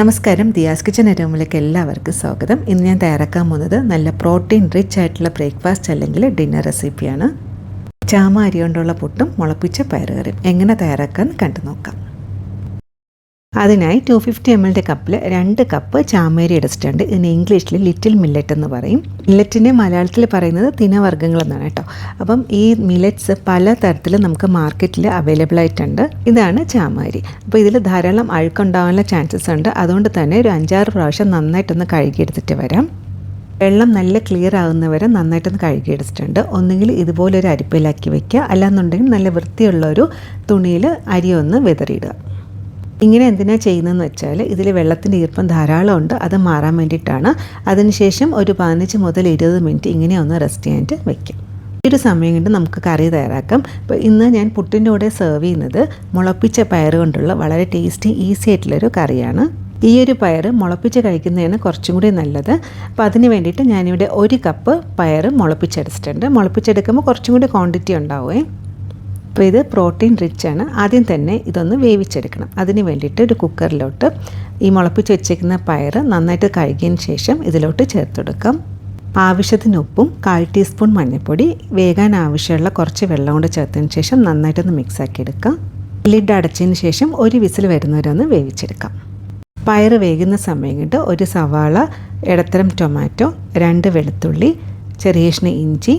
നമസ്കാരം. ദിയാസ് കിച്ചൻ റൂമിലേക്ക് എല്ലാവർക്കും സ്വാഗതം. ഇന്ന് ഞാൻ തയ്യാറാക്കാൻ പോകുന്നത് നല്ല പ്രോട്ടീൻ റിച്ച് ആയിട്ടുള്ള ബ്രേക്ക്ഫാസ്റ്റ് അല്ലെങ്കിൽ ഡിന്നർ റെസിപ്പിയാണ്. ചാമ അരി കൊണ്ടുള്ള പുട്ടും മുളപ്പിച്ച പയറുകറിയും. എങ്ങനെ തയ്യാറാക്കാൻ കണ്ടു നോക്കാം. അതിനായി ടു ഫിഫ്റ്റി എം എല്ലിന്റെ കപ്പിൽ രണ്ട് കപ്പ് ചാമേരി എടുത്തിട്ടുണ്ട് ഇതിന് ഇംഗ്ലീഷിൽ ലിറ്റിൽ മില്ലറ്റ് എന്ന് പറയും. മില്ലറ്റിനെ മലയാളത്തിൽ പറയുന്നത് തിനവർഗങ്ങൾ എന്നാണ് കേട്ടോ. അപ്പം ഈ മില്ലറ്റ്സ് പല തരത്തിൽ നമുക്ക് മാർക്കറ്റിൽ അവൈലബിൾ ആയിട്ടുണ്ട്. ഇതാണ് ചാമേരി. അപ്പോൾ ഇതിൽ ധാരാളം അഴുക്കുണ്ടാകാനുള്ള ചാൻസസ് ഉണ്ട്. അതുകൊണ്ട് തന്നെ ഒരു അഞ്ചാറ് പ്രാവശ്യം നന്നായിട്ടൊന്ന് കഴുകിയെടുത്തിട്ട് വരാം. വെള്ളം നല്ല ക്ലിയർ ആകുന്നവരെ നന്നായിട്ടൊന്ന് കഴുകിയെടുത്തിട്ടുണ്ട്. ഒന്നുകിൽ ഇതുപോലൊരു അരിപ്പയിലാക്കി വയ്ക്കുക അല്ലാന്നുണ്ടെങ്കിൽ നല്ല വൃത്തിയുള്ള ഒരു തുണിയിൽ അരി ഒന്ന് വിതറിയിടുക. ഇങ്ങനെ എന്തിനാ ചെയ്യുന്നതെന്ന് വെച്ചാൽ ഇതിൽ വെള്ളത്തിന്റെ ഈർപ്പം ധാരാളം ഉണ്ട് അത് മാറാൻ വേണ്ടിയിട്ടാണ്. അതിനുശേഷം ഒരു പതിനഞ്ച് മുതൽ ഇരുപത് മിനിറ്റ് ഇങ്ങനെ ഒന്ന് റെസ്റ്റ് ചെയ്യാനായിട്ട് വയ്ക്കും ഈ ഒരു സമയം കൊണ്ട് നമുക്ക് കറി തയ്യാറാക്കാം. അപ്പോൾ ഇന്ന് ഞാൻ പുട്ടിന്റെ കൂടെ സെർവ് ചെയ്യുന്നത് മുളപ്പിച്ച പയർ കൊണ്ടുള്ള വളരെ ടേസ്റ്റി ഈസി ആയിട്ടുള്ളൊരു കറിയാണ്. ഈ ഒരു പയർ മുളപ്പിച്ച് കഴിക്കുന്നതാണ് കുറച്ചും കൂടി നല്ലത്. അപ്പോൾ അതിന് വേണ്ടിയിട്ട് ഞാനിവിടെ ഒരു കപ്പ് പയർ മുളപ്പിച്ചെടുത്തിട്ടുണ്ട്. മുളപ്പിച്ചെടുക്കുമ്പോൾ കുറച്ചും കൂടി ക്വാണ്ടിറ്റി ഉണ്ടാവുമേ അപ്പോൾ ഇത് പ്രോട്ടീൻ റിച്ച് ആണ്. ആദ്യം തന്നെ ഇതൊന്ന് വേവിച്ചെടുക്കണം. അതിന് വേണ്ടിയിട്ട് ഒരു കുക്കറിലോട്ട് ഈ മുളപ്പിച്ച് വെച്ചേക്കുന്ന പയർ നന്നായിട്ട് കഴുകിയതിന് ശേഷം ഇതിലോട്ട് ചേർത്തെടുക്കാം ആവശ്യത്തിന് ഉപ്പും കാൽ ടീസ്പൂൺ മഞ്ഞൾപ്പൊടി വേകാൻ ആവശ്യമുള്ള കുറച്ച് വെള്ളം കൊണ്ട് ചേർത്തതിന് ശേഷം നന്നായിട്ടൊന്ന് മിക്സാക്കി എടുക്കാം. ലിഡ് അടച്ചതിന് ശേഷം ഒരു വിസിൽ വരുന്നവരൊന്ന് വേവിച്ചെടുക്കാം. പയർ വേകുന്ന സമയം കൊണ്ട് ഒരു സവാള ഇടത്തരം ടൊമാറ്റോ രണ്ട് വെളുത്തുള്ളി ചെറിയ ഇഞ്ചി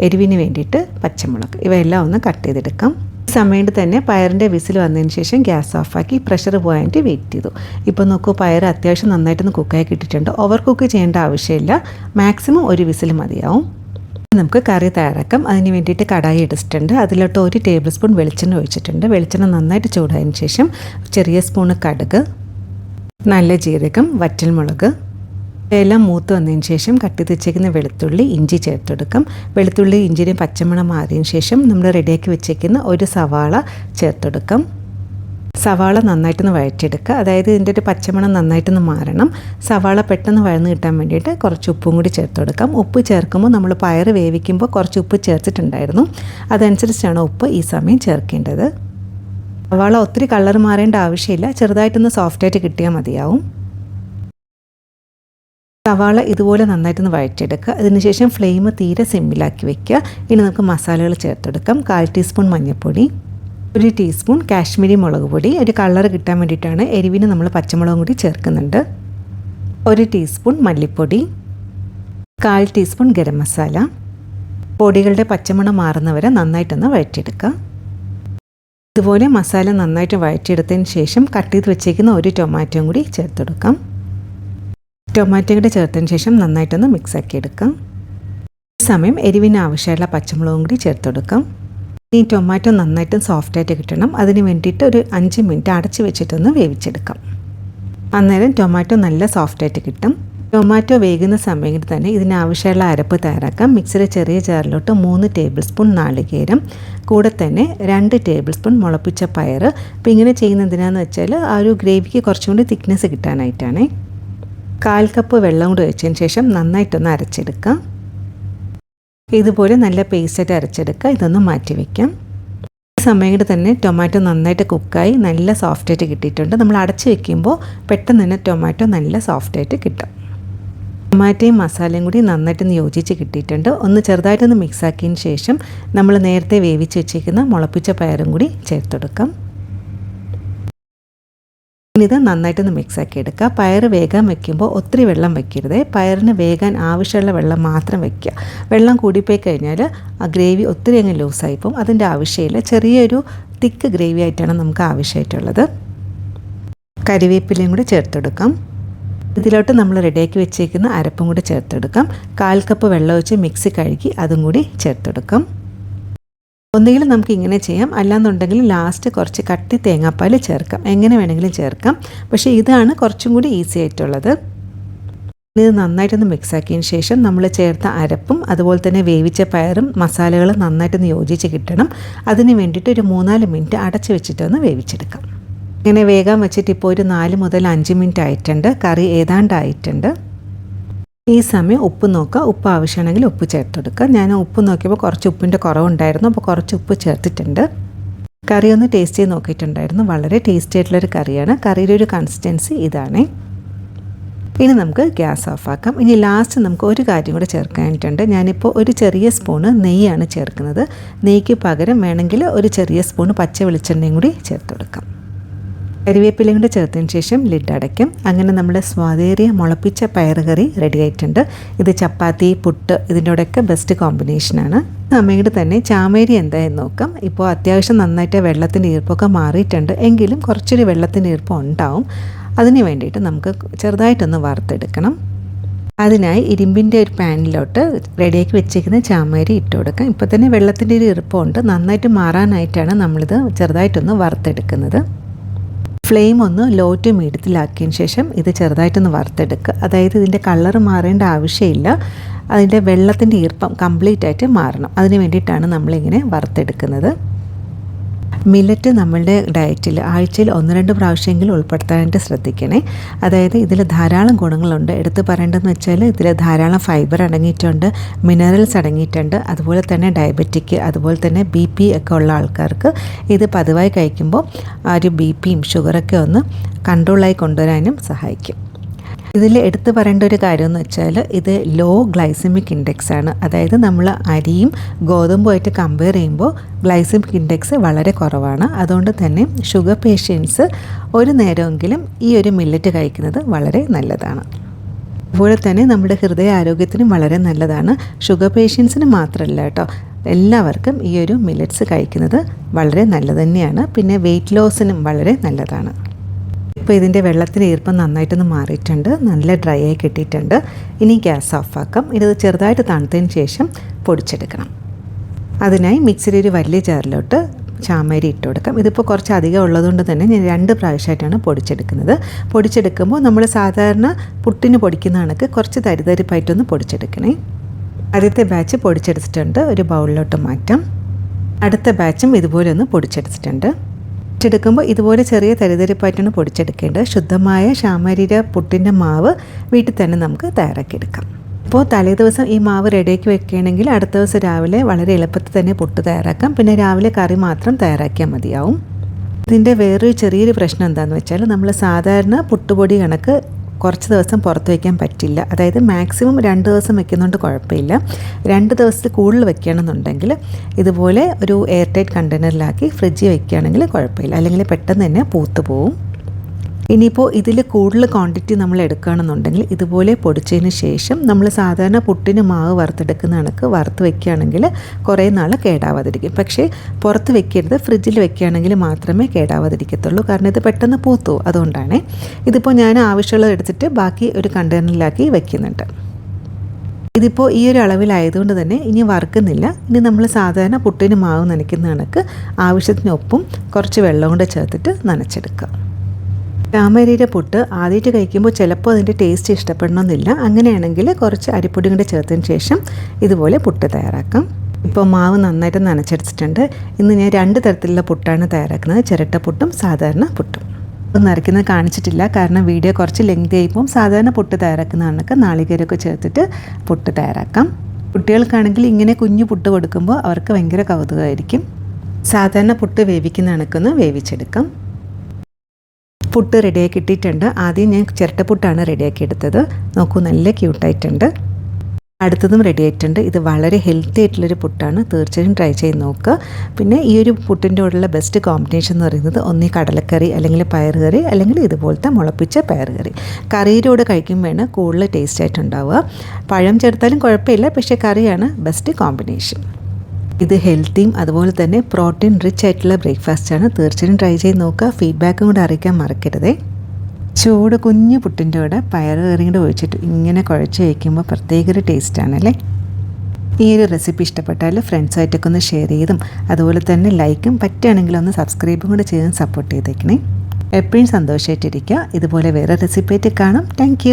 എരിവിന് വേണ്ടിയിട്ട് പച്ചമുളക്. ഇവയെല്ലാം ഒന്ന് കട്ട് ചെയ്തെടുക്കാം. സമയത്ത് തന്നെ പയറിന്റെ വിസിൽ വന്നതിന് ശേഷം ഗ്യാസ് ഓഫാക്കി പ്രഷർ പോയിട്ട് വെയിറ്റ് ചെയ്തു. ഇപ്പോൾ നോക്കൂ പയർ അത്യാവശ്യം നന്നായിട്ടൊന്ന് കുക്കായി കിട്ടിയിട്ടുണ്ട്. ഓവർ കുക്ക് ചെയ്യേണ്ട ആവശ്യമില്ല. മാക്സിമം ഒരു വിസിൽ മതിയാവും. നമുക്ക് കറി തയ്യാറാക്കാം. അതിന് വേണ്ടിയിട്ട് കടായി എടുത്തിട്ടുണ്ട്. അതിലോട്ട് ഒരു ടേബിൾ സ്പൂൺ വെളിച്ചെണ്ണ ഒഴിച്ചിട്ടുണ്ട്. വെളിച്ചെണ്ണ നന്നായിട്ട് ചൂടായതിന് ശേഷം ചെറിയ സ്പൂണ് കടുക് നല്ല ജീരകം വറ്റൽമുളക് എല്ലാം മൂത്ത് വന്നതിന് ശേഷം കട്ടി വെച്ചേക്കുന്ന വെളുത്തുള്ളി ഇഞ്ചി ചേർത്തെടുക്കാം. വെളുത്തുള്ളി ഇഞ്ചിയും പച്ചമണം മാറിയതിന് ശേഷം നമ്മൾ റെഡിയാക്കി വെച്ചേക്കുന്ന ഒരു സവാള ചേർത്തെടുക്കാം. സവാള നന്നായിട്ടൊന്ന് വഴറ്റിയെടുക്കുക. അതായത് ഇതിന്റെ ഒരു പച്ചമണം നന്നായിട്ടൊന്ന് മാറണം. സവാള പെട്ടെന്ന് വഴന്ന് കിട്ടാൻ വേണ്ടിയിട്ട് കുറച്ച് ഉപ്പും കൂടി ചേർത്ത് കൊടുക്കാം ഉപ്പ് ചേർക്കുമ്പോൾ നമ്മൾ പയർ വേവിക്കുമ്പോൾ കുറച്ച് ഉപ്പ് ചേർത്തിട്ടുണ്ടായിരുന്നു. അതനുസരിച്ചാണ് ഉപ്പ് ഈ സമയം ചേർക്കേണ്ടത്. സവാള ഒത്തിരി കളർ മാറേണ്ട ആവശ്യമില്ല. ചെറുതായിട്ടൊന്ന് സോഫ്റ്റായിട്ട് കിട്ടിയാൽ മതിയാവും. സവാള ഇതുപോലെ നന്നായിട്ടൊന്ന് വഴറ്റിയെടുക്കുക. അതിനുശേഷം ഫ്ലെയിം തീരെ സിമ്മിലാക്കി വെക്കുക. ഇനി നമുക്ക് മസാലകൾ ചേർത്തെടുക്കാം. കാൽ ടീസ്പൂൺ മഞ്ഞൾപ്പൊടി ഒരു ടീസ്പൂൺ കാശ്മീരി മുളക് പൊടി. ഒരു കളർ കിട്ടാൻ വേണ്ടിയിട്ടാണ് എരിവിന് നമ്മൾ പച്ചമുളകും കൂടി ചേർക്കുന്നുണ്ട്. ഒരു ടീസ്പൂൺ മല്ലിപ്പൊടി കാൽ ടീസ്പൂൺ ഗരം മസാല. പൊടികളുടെ പച്ചമണം മാറുന്നവരെ നന്നായിട്ടൊന്ന് വഴറ്റിയെടുക്കുക. ഇതുപോലെ മസാല നന്നായിട്ട് വഴറ്റിയെടുത്തതിന് ശേഷം കട്ട് ചെയ്ത് വെച്ചേക്കുന്ന ഒരു ടൊമാറ്റോയും കൂടി ചേർത്തെടുക്കാം. ടൊമാറ്റോ കൂടെ ചേർത്തതിന് ശേഷം നന്നായിട്ടൊന്ന് മിക്സാക്കി എടുക്കാം. സമയം എരിവിന് ആവശ്യമുള്ള പച്ചമുളകും കൂടി ചേർത്തെടുക്കാം ഈ ടൊമാറ്റോ നന്നായിട്ട് സോഫ്റ്റായിട്ട് കിട്ടണം. അതിന് വേണ്ടിയിട്ട് ഒരു അഞ്ച് മിനിറ്റ് അടച്ച് വെച്ചിട്ടൊന്ന് വേവിച്ചെടുക്കാം. അന്നേരം ടൊമാറ്റോ നല്ല സോഫ്റ്റായിട്ട് കിട്ടും. ടൊമാറ്റോ വേകുന്ന സമയത്ത് തന്നെ ഇതിനാവശ്യമുള്ള അരപ്പ് തയ്യാറാക്കാം. മിക്സിയുടെ ചെറിയ ജാറിലോട്ട് മൂന്ന് ടേബിൾ സ്പൂൺ നാളികേരം കൂടെ തന്നെ രണ്ട് ടേബിൾ സ്പൂൺ മുളപ്പിച്ച പയർ അപ്പോൾ ഇങ്ങനെ ചെയ്യുന്ന എന്തിനാന്ന് വെച്ചാൽ ആ ഒരു ഗ്രേവിക്ക് കുറച്ചും കൂടി തിക്നെസ് കിട്ടാനായിട്ടാണ്. കാൽ കപ്പ് വെള്ളം കൂടി ഒഴിച്ചതിന് ശേഷം നന്നായിട്ടൊന്ന് അരച്ചെടുക്കാം ഇതുപോലെ നല്ല പേസ്റ്റായിട്ട് അരച്ചെടുക്കുക. ഇതൊന്ന് മാറ്റി വയ്ക്കാം സമയം കൊണ്ട് തന്നെ ടൊമാറ്റോ നന്നായിട്ട് കുക്കായി നല്ല സോഫ്റ്റായിട്ട് കിട്ടിയിട്ടുണ്ട്. നമ്മൾ അടച്ച് വെക്കുമ്പോൾ പെട്ടെന്ന് തന്നെ ടൊമാറ്റോ നല്ല സോഫ്റ്റായിട്ട് കിട്ടും. ടൊമാറ്റോയും മസാലയും കൂടി നന്നായിട്ടൊന്ന് യോജിച്ച് കിട്ടിയിട്ടുണ്ട്. ഒന്ന് ചെറുതായിട്ടൊന്ന് മിക്സാക്കിയതിന് ശേഷം നമ്മൾ നേരത്തെ വേവിച്ച് വെച്ചേക്കുന്ന മുളപ്പിച്ച പയറും കൂടി ചേർത്തെടുക്കാം. ഇത് നന്നായിട്ടൊന്ന് മിക്സ് ആക്കി എടുക്കുക. പയർ വേഗം വെക്കുമ്പോൾ ഒത്തിരി വെള്ളം വെക്കരുത്. പയറിന് വേഗാൻ ആവശ്യമുള്ള വെള്ളം മാത്രം വെക്കുക. വെള്ളം കൂടിപ്പോയി കഴിഞ്ഞാൽ ആ ഗ്രേവി ഒത്തിരി അങ്ങ് ലൂസായി പോകും. അതിന്റെ ആവശ്യമില്ല. ചെറിയൊരു തിക്ക് ഗ്രേവി ആയിട്ടാണ് നമുക്ക് ആവശ്യമായിട്ടുള്ളത്. കരിവേപ്പിലയും കൂടി ചേർത്തെടുക്കാം ഇതിലോട്ട് നമ്മൾ റെഡിയാക്കി വെച്ചേക്കുന്ന അരപ്പും കൂടി ചേർത്തെടുക്കാം കാൽ കപ്പ് വെള്ളം ഒഴിച്ച് മിക്സി കഴുകി അതും കൂടി ചേർത്തെടുക്കാം ഒന്നുകിൽ നമുക്ക് ഇങ്ങനെ ചെയ്യാം. അല്ലാന്നുണ്ടെങ്കിൽ ലാസ്റ്റ് കുറച്ച് കട്ടി തേങ്ങാപ്പാൽ ചേർക്കാം. എങ്ങനെ വേണമെങ്കിലും ചേർക്കാം. പക്ഷേ ഇതാണ് കുറച്ചും കൂടി ഈസി ആയിട്ടുള്ളത്. ഇത് നന്നായിട്ടൊന്ന് മിക്സ് ആക്കിയതിന് ശേഷം നമ്മൾ ചേർത്ത അരപ്പും അതുപോലെ തന്നെ വേവിച്ച പയറും മസാലകളും നന്നായിട്ടൊന്ന് യോജിച്ച് കിട്ടണം. അതിന് വേണ്ടിയിട്ട് ഒരു മൂന്നാൽ മിനിറ്റ് അടച്ച് വെച്ചിട്ടൊന്ന് വേവിച്ചെടുക്കാം. ഇങ്ങനെ വേഗം വെച്ചിട്ട് ഇപ്പോൾ ഒരു നാല് മുതൽ അഞ്ച് മിനിറ്റ് ആയിട്ടുണ്ട്. കറി ഏതാണ്ടായിട്ടുണ്ട് ഈ സമയം ഉപ്പ് നോക്കുക. ഉപ്പ് ആവശ്യമാണെങ്കിൽ ഉപ്പ് ചേർത്തെടുക്കുക. ഞാൻ ഉപ്പ് നോക്കിയപ്പോൾ കുറച്ച് ഉപ്പിന്റെ കുറവുണ്ടായിരുന്നു. അപ്പോൾ കുറച്ച് ഉപ്പ് ചേർത്തിട്ടുണ്ട്. കറി ഒന്ന് ടേസ്റ്റ് ചെയ്ത് നോക്കിയിട്ടുണ്ടായിരുന്നു. വളരെ ടേസ്റ്റി ആയിട്ടുള്ളൊരു കറിയാണ്. കറിയുടെ ഒരു കൺസിസ്റ്റൻസി ഇതാണ്. ഇനി നമുക്ക് ഗ്യാസ് ഓഫാക്കാം ഇനി ലാസ്റ്റ് നമുക്ക് ഒരു കാര്യം കൂടെ ചേർക്കാനായിട്ടുണ്ട് ഞാനിപ്പോൾ ഒരു ചെറിയ സ്പൂണ് നെയ്യാണ് ചേർക്കുന്നത്. നെയ്ക്ക് പകരം വേണമെങ്കിൽ ഒരു ചെറിയ സ്പൂണ് പച്ച വെളിച്ചെണ്ണയും കൂടി ചേർത്ത് കൊടുക്കാം കരിവേപ്പിലയും കൂടെ ചേർത്തതിന് ശേഷം ലിഡ് അടയ്ക്കും. അങ്ങനെ നമ്മുടെ സ്വാദേറിയ മുളപ്പിച്ച പയറുകറി റെഡി ആയിട്ടുണ്ട്. ഇത് ചപ്പാത്തി പുട്ട് ഇതിന്റെ കൂടെയൊക്കെ ബെസ്റ്റ് കോമ്പിനേഷനാണ് അമ്മയുടെ തന്നെ ചാമേരി എന്തായെന്ന് നോക്കാം. ഇപ്പോൾ അത്യാവശ്യം നന്നായിട്ട് വെള്ളത്തിന്റെ ഈർപ്പൊക്കെ മാറിയിട്ടുണ്ട്. എങ്കിലും കുറച്ചൊരു വെള്ളത്തിന്റെ ഈർപ്പം ഉണ്ടാവും. അതിന് വേണ്ടിയിട്ട് നമുക്ക് ചെറുതായിട്ടൊന്ന് വറുത്തെടുക്കണം. അതിനായി ഇരുമ്പിന്റെ ഒരു പാനിലോട്ട് റെഡിയാക്കി വെച്ചേക്കുന്ന ചാമേരി ഇട്ട് കൊടുക്കാം. ഇപ്പോൾ തന്നെ വെള്ളത്തിന്റെ ഒരു ഈർപ്പമുണ്ട്. നന്നായിട്ട് മാറാനായിട്ടാണ് നമ്മളിത് ചെറുതായിട്ടൊന്ന് വറുത്തെടുക്കുന്നത്. ഫ്ലെയിം ഒന്ന് ലോ ടു മീഡിയത്തിലാക്കിയതിന് ശേഷം ഇത് ചെറുതായിട്ടൊന്ന് വറുത്തെടുക്കുക. അതായത് ഇതിന്റെ കളർ മാറേണ്ട ആവശ്യമില്ല. അതിന്റെ വെള്ളത്തിന്റെ ഈർപ്പം കംപ്ലീറ്റ് ആയിട്ട് മാറണം. അതിന് വേണ്ടിയിട്ടാണ് നമ്മളിങ്ങനെ വറുത്തെടുക്കുന്നത്. മില്ലറ്റ് നമ്മളുടെ ഡയറ്റിൽ ആഴ്ചയിൽ ഒന്ന് രണ്ട് പ്രാവശ്യമെങ്കിലും ഉൾപ്പെടുത്താനായിട്ട് ശ്രദ്ധിക്കണേ. അതായത് ഇതിൽ ധാരാളം ഗുണങ്ങളുണ്ട്. എടുത്ത് പറയേണ്ടതെന്ന് വെച്ചാൽ ഇതിൽ ധാരാളം ഫൈബർ അടങ്ങിയിട്ടുണ്ട് മിനറൽസ് അടങ്ങിയിട്ടുണ്ട് അതുപോലെ തന്നെ ഡയബറ്റിക് അതുപോലെ തന്നെ ബി പി ഒക്കെ ഉള്ള ആൾക്കാർക്ക് ഇത് പതിവായി കഴിക്കുമ്പോൾ ആ ഒരു ബി പിയും ഷുഗറൊക്കെ ഒന്ന് കൺട്രോളായി കൊണ്ടുവരാനും സഹായിക്കും. ഇതിൽ എടുത്തു പറയേണ്ട ഒരു കാര്യം എന്ന് വെച്ചാൽ ഇത് ലോ ഗ്ലൈസമിക് ഇൻഡെക്സ് ആണ്. അതായത് നമ്മൾ അരിയും ഗോതമ്പുമായിട്ട് കമ്പയർ ചെയ്യുമ്പോൾ ഗ്ലൈസമിക് ഇൻഡെക്സ് വളരെ കുറവാണ്. അതുകൊണ്ട് തന്നെ ഷുഗർ പേഷ്യൻസ് ഒരു നേരമെങ്കിലും ഈ ഒരു മില്ലറ്റ് കഴിക്കുന്നത് വളരെ നല്ലതാണ്. അതുപോലെ തന്നെ നമ്മുടെ ഹൃദയ ആരോഗ്യത്തിനും വളരെ നല്ലതാണ്. ഷുഗർ പേഷ്യൻസിന് മാത്രമല്ല കേട്ടോ എല്ലാവർക്കും ഈ ഒരു മില്ലറ്റ്സ് കഴിക്കുന്നത് വളരെ നല്ലത് തന്നെയാണ്. പിന്നെ വെയിറ്റ് ലോസിനും വളരെ നല്ലതാണ്. ഇപ്പോൾ ഇതിന്റെ വെള്ളത്തിന്റെ ഈർപ്പം നന്നായിട്ടൊന്ന് മാറിയിട്ടുണ്ട്. നല്ല ഡ്രൈ ആയി കിട്ടിയിട്ടുണ്ട്. ഇനി ഗ്യാസ് ഓഫാക്കാം. ഇത് ചെറുതായിട്ട് തണുത്തതിന് ശേഷം പൊടിച്ചെടുക്കണം. അതിനായി മിക്സിയിൽ ഒരു വലിയ ജാറിലോട്ട് ചാമരി ഇട്ട് കൊടുക്കാം. ഇതിപ്പോൾ കുറച്ച് അധികം ഉള്ളതുകൊണ്ട് തന്നെ ഞാൻ രണ്ട് പ്രാവശ്യമായിട്ടാണ് പൊടിച്ചെടുക്കുന്നത്. പൊടിച്ചെടുക്കുമ്പോൾ നമ്മൾ സാധാരണ പുട്ടിന് പൊടിക്കുന്ന കണക്ക് കുറച്ച് തരിതരിപ്പായിട്ടൊന്ന് പൊടിച്ചെടുക്കണേ. ആദ്യത്തെ ബാച്ച് പൊടിച്ചെടുത്തിട്ടുണ്ട്. ഒരു ബൗളിലോട്ട് മാറ്റാം. അടുത്ത ബാച്ചും ഇതുപോലെ ഒന്ന് പൊടിച്ചെടുത്തിട്ടുണ്ട്. പൊടിച്ചെടുക്കുമ്പോൾ ഇതുപോലെ ചെറിയ തരിതരിപ്പായിട്ടാണ് പൊടിച്ചെടുക്കേണ്ടത്. ശുദ്ധമായ ശാമരീര പുട്ടിന്റെ മാവ് വീട്ടിൽ തന്നെ നമുക്ക് തയ്യാറാക്കിയെടുക്കാം. അപ്പോൾ തലേ ദിവസം ഈ മാവ് റെഡിയാക്കി വെക്കുകയാണെങ്കിൽ അടുത്ത ദിവസം രാവിലെ വളരെ എളുപ്പത്തിൽ തന്നെ പുട്ട് തയ്യാറാക്കാം. പിന്നെ രാവിലെ കറി മാത്രം തയ്യാറാക്കിയാൽ മതിയാവും. ഇതിന്റെ വേറൊരു ചെറിയൊരു പ്രശ്നം എന്താണെന്ന് വെച്ചാൽ നമ്മൾ സാധാരണ പുട്ടുപൊടി കണക്ക് കുറച്ച് ദിവസം പുറത്ത് വയ്ക്കാൻ പറ്റില്ല. അതായത് മാക്സിമം രണ്ട് ദിവസം വെക്കുന്നതുകൊണ്ട് കുഴപ്പമില്ല. രണ്ട് ദിവസത്തിൽ കൂടുതൽ വെക്കുകയാണെന്നുണ്ടെങ്കിൽ ഇതുപോലെ ഒരു എയർ ടൈറ്റ് കണ്ടെയ്നറിലാക്കി ഫ്രിഡ്ജിൽ വെക്കുകയാണെങ്കിൽ കുഴപ്പമില്ല. അല്ലെങ്കിൽ പെട്ടെന്ന് തന്നെ പൂത്ത് പോവും. ഇനിയിപ്പോൾ ഇതിൽ കൂടുതൽ ക്വാണ്ടിറ്റി നമ്മൾ എടുക്കുകയാണെന്നുണ്ടെങ്കിൽ ഇതുപോലെ പൊടിച്ചതിന് ശേഷം നമ്മൾ സാധാരണ പുട്ടിന് മാവ് വറുത്തെടുക്കുന്ന കണക്ക് വറുത്ത് വെക്കുകയാണെങ്കിൽ കുറേ നാൾ കേടാവാതിരിക്കും. പക്ഷേ പുറത്ത് വെക്കരുത് ഫ്രിഡ്ജിൽ വെക്കുകയാണെങ്കിൽ മാത്രമേ കേടാവാതിരിക്കത്തുള്ളൂ. കാരണം ഇത് പെട്ടെന്ന് പൂത്തു. അതുകൊണ്ടാണ് ഇതിപ്പോൾ ഞാൻ ആവശ്യമുള്ളത് എടുത്തിട്ട് ബാക്കി ഒരു കണ്ടെയ്നറിലാക്കി വെക്കുന്നുണ്ട്. ഇതിപ്പോൾ ഈ ഒരു അളവിലായതുകൊണ്ട് തന്നെ ഇനി വറുക്കുന്നില്ല. ഇനി നമ്മൾ സാധാരണ പുട്ടിന് മാവ് നനയ്ക്കുന്ന കണക്ക് ആവശ്യത്തിനൊപ്പം കുറച്ച് വെള്ളം കൊണ്ട് ചേർത്തിട്ട് നനച്ചെടുക്കുക. രാമരിയുടെ പുട്ട് ആദ്യമായിട്ട് കഴിക്കുമ്പോൾ ചിലപ്പോൾ അതിന്റെ ടേസ്റ്റ് ഇഷ്ടപ്പെടണമെന്നില്ല. അങ്ങനെയാണെങ്കിൽ കുറച്ച് അരിപ്പൊടി കൂടെ ചേർത്തതിന് ശേഷം ഇതുപോലെ പുട്ട് തയ്യാറാക്കാം. ഇപ്പോൾ മാവ് നന്നായിട്ട് നനച്ചെടുത്തിട്ടുണ്ട്. ഇന്ന് ഞാൻ രണ്ട് തരത്തിലുള്ള പുട്ടാണ് തയ്യാറാക്കുന്നത്. ചിരട്ട പുട്ടും സാധാരണ പുട്ടും. നിറയ്ക്കുന്നത് കാണിച്ചിട്ടില്ല. കാരണം വീഡിയോ കുറച്ച് ലെങ്തി ആയിപ്പോൾ സാധാരണ പുട്ട് തയ്യാറാക്കുന്ന തയ്യാറാക്കുന്നതാണൊക്കെ നാളികേരൊക്കെ ചേർത്തിട്ട് പുട്ട് തയ്യാറാക്കാം. കുട്ടികൾക്കാണെങ്കിൽ ഇങ്ങനെ കുഞ്ഞു പുട്ട് കൊടുക്കുമ്പോൾ അവർക്ക് ഭയങ്കര കൗതുകമായിരിക്കും. സാധാരണ പുട്ട് വേവിക്കുന്ന കണക്കൊന്ന് വേവിച്ചെടുക്കാം. പുട്ട് റെഡിയാക്കി ഇട്ടിട്ടുണ്ട്. ആദ്യം ഞാൻ ചിരട്ടപ്പുട്ടാണ് റെഡിയാക്കി എടുത്തത്. നോക്കൂ നല്ല ക്യൂട്ടായിട്ടുണ്ട് അടുത്തതും റെഡി ആയിട്ടുണ്ട്. ഇത് വളരെ ഹെൽത്തി ആയിട്ടുള്ളൊരു പുട്ടാണ്. തീർച്ചയായും ട്രൈ ചെയ്ത് നോക്കുക പിന്നെ ഈ ഒരു പുട്ടിന്റെ കൂടെയുള്ള ബെസ്റ്റ് കോമ്പിനേഷൻ എന്ന് പറയുന്നത് ഒന്നീ കടലക്കറി അല്ലെങ്കിൽ പയറുകറി അല്ലെങ്കിൽ ഇതുപോലത്തെ മുളപ്പിച്ച പയറുകറി. കറിയുടെ കൂടെ കഴിക്കുമ്പോഴാണ് കൂടുതൽ ടേസ്റ്റ് ആയിട്ടുണ്ടാവുക. പഴം ചേർത്താലും കുഴപ്പമില്ല പക്ഷേ കറിയാണ് ബെസ്റ്റ് കോമ്പിനേഷൻ ഇത് ഹെൽത്തിയും അതുപോലെ തന്നെ പ്രോട്ടീൻ റിച്ച് ആയിട്ടുള്ള ബ്രേക്ക്ഫാസ്റ്റാണ് തീർച്ചയായും ട്രൈ ചെയ്ത് നോക്കുക. ഫീഡ്ബാക്കും കൂടെ അറിയിക്കാൻ മറക്കരുതേ. ചൂട് കുഞ്ഞു പുട്ടിന്റെ കൂടെ പയറ് കറിയും ഒഴിച്ചിട്ട് ഇങ്ങനെ കുഴച്ച് വയ്ക്കുമ്പോൾ പ്രത്യേക ഒരു ടേസ്റ്റാണല്ലേ ഈ ഒരു റെസിപ്പി ഇഷ്ടപ്പെട്ടാൽ ഫ്രണ്ട്സായിട്ടൊക്കെ ഒന്ന് ഷെയർ ചെയ്തും അതുപോലെ തന്നെ ലൈക്കും പറ്റുകയാണെങ്കിൽ ഒന്ന് സബ്സ്ക്രൈബും കൂടെ ചെയ്ത് സപ്പോർട്ട് ചെയ്തേക്കണേ. എപ്പോഴും സന്തോഷമായിട്ടിരിക്കുക ഇതുപോലെ വേറെ റെസിപ്പി ആയിട്ട് കാണാം. താങ്ക്